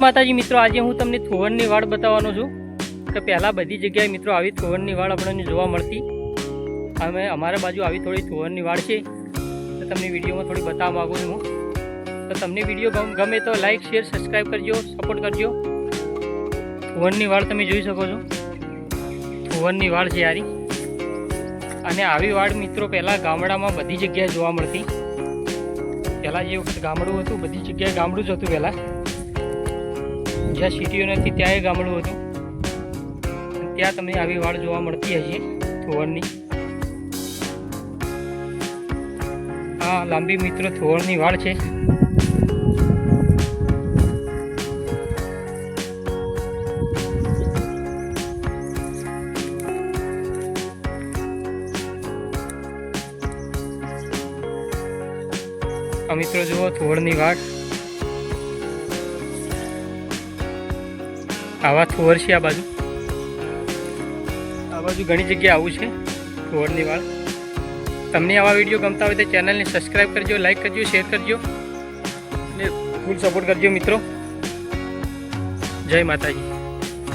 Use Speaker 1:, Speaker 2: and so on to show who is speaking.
Speaker 1: માતાજી, મિત્રો, આજે હું તમને થોવરની વાડ બતાવવાનો છું. તો પહેલાં બધી જગ્યાએ, મિત્રો, આવી થોવરની વાડ આપણને જોવા મળતી. અમે અમારા બાજુ આવી થોડી થોવરની વાડ છે. તો તમને વિડીયોમાં થોડી બતાવવા માગું છું હું. તો તમને વીડિયો ગમ- તો લાઈક, શેર સબસ્ક્રાઈબ કરજો, સપોર્ટ કરજો. થોવરની વાડ તમે જોઈ શકો છો. થોવરની વાડ છે યારી અને આવી વાડ મિત્રો, પહેલાં ગામડામાં બધી જગ્યાએ જોવા મળતી. પહેલાં જે વખત ગામડું હતું, બધી જગ્યાએ ગામડું જ હતું પહેલાં. જ્યાં સિટીઓ નથી, ત્યાં એ ગામડું હતું. ત્યાં તમને આવી વાડ જોવા મળતી હશે થોરની આ લાંબી મિત્રો થોરની વાડ છે. આ મિત્રો જુઓ થોડની વાડ આવા થોવર છે આ બાજુ? આ બાજુ ઘણી જગ્યાએ આવું છે થોરની વાળ તમને આવા વીડિયો ગમતા હોય તો ચેનલને સબસ્ક્રાઈબ કરજો લાઈક કરજો શેર કરજો. અને ફૂલ સપોર્ટ કરજો મિત્રો. જય માતાજી.